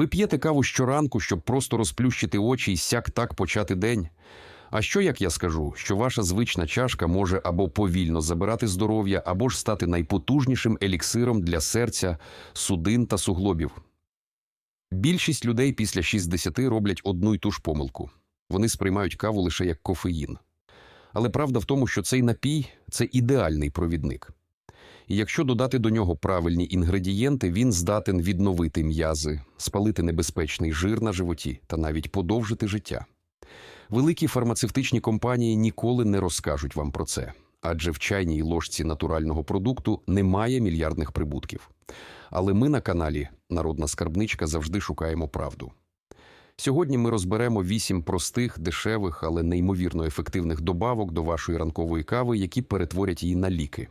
Ви п'єте каву щоранку, щоб просто розплющити очі і сяк так почати день. А що як я скажу, що ваша звична чашка може або повільно забирати здоров'я, або ж стати найпотужнішим еліксиром для серця, судин та суглобів? Більшість людей після 60 роблять одну й ту ж помилку. Вони сприймають каву лише як кофеїн. Але правда в тому, що цей напій це ідеальний провідник. Якщо додати до нього правильні інгредієнти, він здатен відновити м'язи, спалити небезпечний жир на животі та навіть подовжити життя. Великі фармацевтичні компанії ніколи не розкажуть вам про це, адже в чайній ложці натурального продукту немає мільярдних прибутків. Але ми на каналі Народна Скарбничка завжди шукаємо правду. Сьогодні ми розберемо вісім простих, дешевих, але неймовірно ефективних добавок до вашої ранкової кави, які перетворять її на ліки.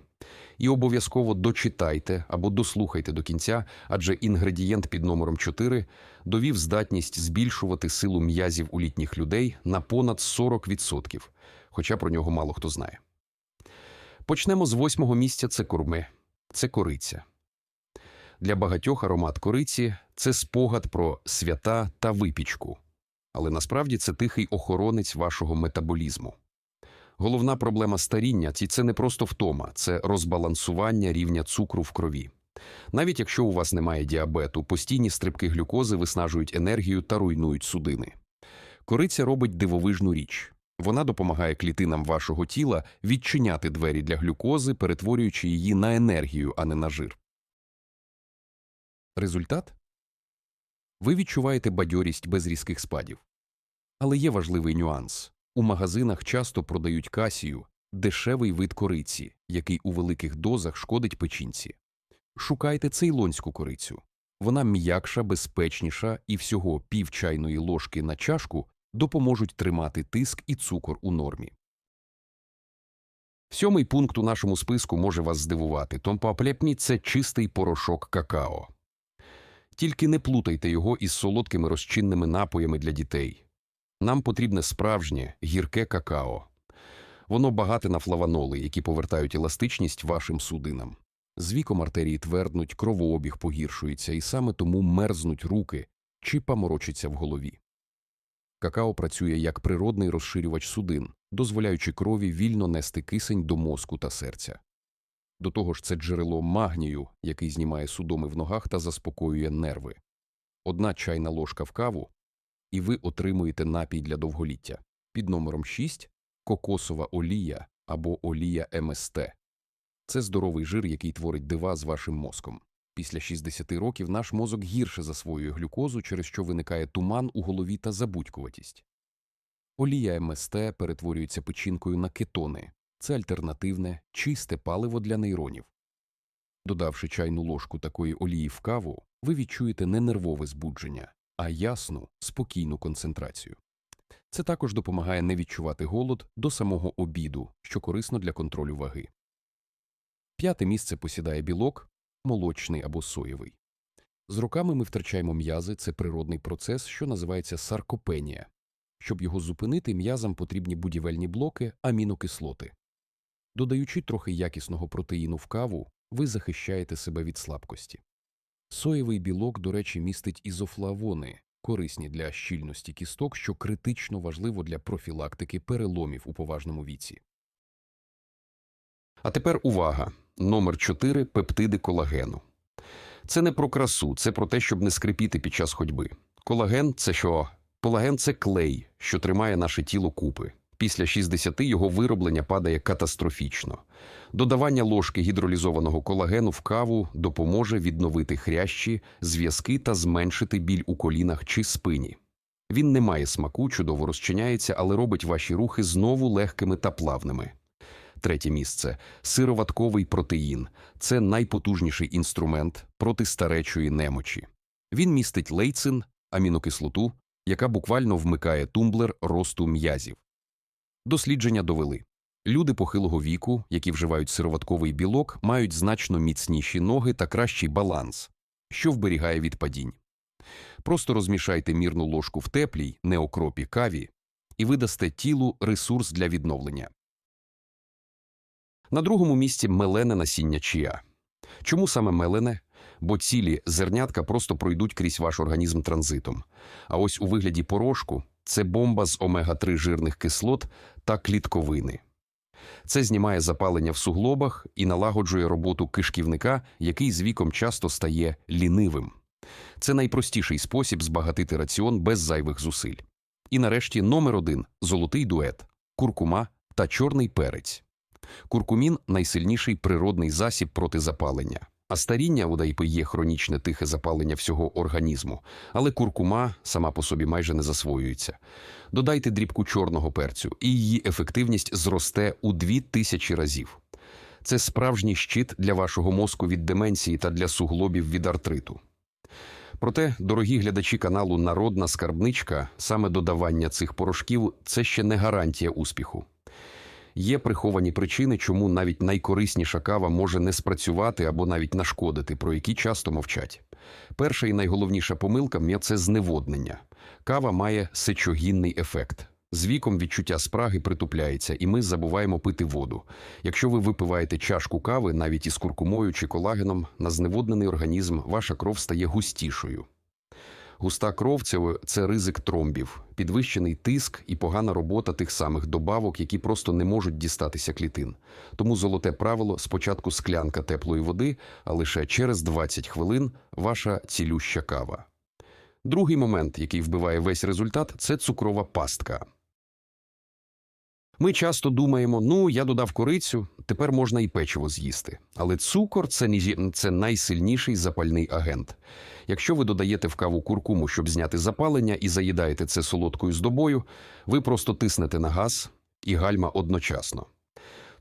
І обов'язково дочитайте або дослухайте до кінця, адже інгредієнт під номером 4 довів здатність збільшувати силу м'язів у літніх людей на понад 40%, хоча про нього мало хто знає. Почнемо з восьмого місця це курме, це кориця. Для багатьох аромат кориці це спогад про свята та випічку, але насправді це тихий охоронець вашого метаболізму. Головна проблема старіння – це не просто втома, це розбалансування рівня цукру в крові. Навіть якщо у вас немає діабету, постійні стрибки глюкози виснажують енергію та руйнують судини. Кориця робить дивовижну річ. Вона допомагає клітинам вашого тіла відчиняти двері для глюкози, перетворюючи її на енергію, а не на жир. Результат? Ви відчуваєте бадьорість без різких спадів. Але є важливий нюанс. У магазинах часто продають касію – дешевий вид кориці, який у великих дозах шкодить печінці. Шукайте цейлонську корицю. Вона м'якша, безпечніша і всього пів чайної ложки на чашку допоможуть тримати тиск і цукор у нормі. Сьомий пункт у нашому списку може вас здивувати. Томпаплепні – це чистий порошок какао. Тільки не плутайте його із солодкими розчинними напоями для дітей. Нам потрібне справжнє гірке какао. Воно багате на флаваноли, які повертають еластичність вашим судинам. З віком артерії тверднуть, кровообіг погіршується, і саме тому мерзнуть руки чи паморочиться в голові. Какао працює як природний розширювач судин, дозволяючи крові вільно нести кисень до мозку та серця. До того ж, це джерело магнію, який знімає судоми в ногах та заспокоює нерви. Одна чайна ложка в каву, і ви отримуєте напій для довголіття. Під номером 6 – кокосова олія або олія МСТ. Це здоровий жир, який творить дива з вашим мозком. Після 60 років наш мозок гірше засвоює глюкозу, через що виникає туман у голові та забудькуватість. Олія МСТ перетворюється печінкою на кетони. Це альтернативне, чисте паливо для нейронів. Додавши чайну ложку такої олії в каву, ви відчуєте не нервове збудження, а ясну, спокійну концентрацію. Це також допомагає не відчувати голод до самого обіду, що корисно для контролю ваги. П'яте місце посідає білок, молочний або соєвий. З роками ми втрачаємо м'язи, це природний процес, що називається саркопенія. Щоб його зупинити, м'язам потрібні будівельні блоки, амінокислоти. Додаючи трохи якісного протеїну в каву, ви захищаєте себе від слабкості. Соєвий білок, до речі, містить ізофлавони, корисні для щільності кісток, що критично важливо для профілактики переломів у поважному віці. А тепер увага. Номер 4 – пептиди колагену. Це не про красу, це про те, щоб не скрипіти під час ходьби. Колаген – це що? Колаген – це клей, що тримає наше тіло купи. Після 60 його вироблення падає катастрофічно. Додавання ложки гідролізованого колагену в каву допоможе відновити хрящі, зв'язки та зменшити біль у колінах чи спині. Він не має смаку, чудово розчиняється, але робить ваші рухи знову легкими та плавними. Третє місце – сироватковий протеїн. Це найпотужніший інструмент проти старечої немочі. Він містить лейцин, амінокислоту, яка буквально вмикає тумблер росту м'язів. Дослідження довели. Люди похилого віку, які вживають сироватковий білок, мають значно міцніші ноги та кращий баланс, що вберігає від падінь. Просто розмішайте мірну ложку в теплій, неокропі каві і видасте тілу ресурс для відновлення. На другому місці мелене насіння чия. Чому саме мелене? бо цілі зернятка просто пройдуть крізь ваш організм транзитом. А ось у вигляді порошку це бомба з омега-3 жирних кислот та клітковини. Це знімає запалення в суглобах і налагоджує роботу кишківника, який з віком часто стає лінивим. Це найпростіший спосіб збагатити раціон без зайвих зусиль. І нарешті номер один – золотий дует – куркума та чорний перець. Куркумін – найсильніший природний засіб проти запалення. А старіння у дайпи є хронічне тихе запалення всього організму, але куркума сама по собі майже не засвоюється. Додайте дрібку чорного перцю, і її ефективність зросте у 2000 разів. Це справжній щит для вашого мозку від деменції та для суглобів від артриту. Проте, дорогі глядачі каналу Народна скарбничка, саме додавання цих порошків це ще не гарантія успіху. Є приховані причини, чому навіть найкорисніша кава може не спрацювати або навіть нашкодити, про які часто мовчать. Перша і найголовніша помилка – це зневоднення. Кава має сечогінний ефект. З віком відчуття спраги притупляється, і ми забуваємо пити воду. Якщо ви випиваєте чашку кави, навіть із куркумою чи колагеном, на зневоднений організм ваша кров стає густішою. Густа кров це, ризик тромбів, підвищений тиск і погана робота тих самих добавок, які просто не можуть дістатися клітин. Тому золоте правило спочатку склянка теплої води, а лише через 20 хвилин ваша цілюща кава. Другий момент, який вбиває весь результат, це цукрова пастка. Ми часто думаємо, ну, я додав корицю, тепер можна і печиво з'їсти. Але цукор це, це найсильніший запальний агент. Якщо ви додаєте в каву куркуму, щоб зняти запалення, і заїдаєте це солодкою здобою, ви просто тиснете на газ і гальма одночасно.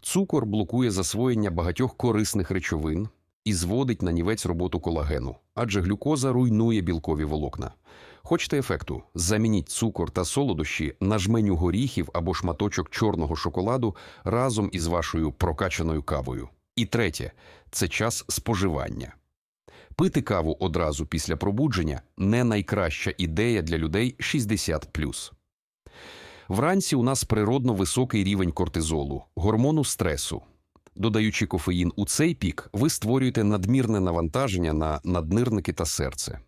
Цукор блокує засвоєння багатьох корисних речовин і зводить на нівець роботу колагену, адже глюкоза руйнує білкові волокна. Хочете ефекту? Замініть цукор та солодощі на жменю горіхів або шматочок чорного шоколаду разом із вашою прокачаною кавою. І третє це час споживання. Пити каву одразу після пробудження не найкраща ідея для людей 60+. Вранці у нас природно високий рівень кортизолу, гормону стресу. Додаючи кофеїн у цей пік, ви створюєте надмірне навантаження на наднирники та серце.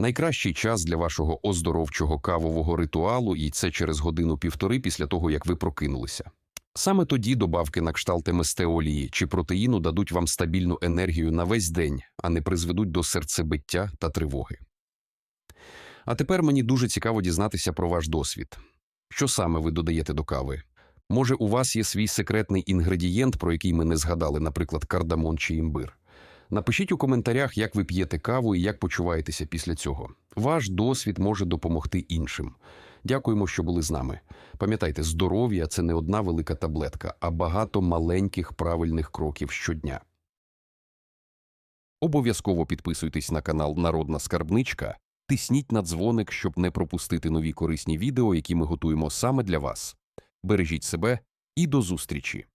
Найкращий час для вашого оздоровчого кавового ритуалу, і це через годину-півтори після того, як ви прокинулися. Саме тоді добавки на кшталт МСТ чи протеїну дадуть вам стабільну енергію на весь день, а не призведуть до серцебиття та тривоги. А тепер мені дуже цікаво дізнатися про ваш досвід. Що саме ви додаєте до кави? Може, у вас є свій секретний інгредієнт, про який ми не згадали, наприклад, кардамон чи імбир? Напишіть у коментарях, як ви п'єте каву і як почуваєтеся після цього. Ваш досвід може допомогти іншим. Дякуємо, що були з нами. Пам'ятайте, здоров'я це не одна велика таблетка, а багато маленьких правильних кроків щодня. Обов'язково підписуйтесь на канал Народна Скарбничка, тисніть на дзвоник, щоб не пропустити нові корисні відео, які ми готуємо саме для вас. Бережіть себе і до зустрічі!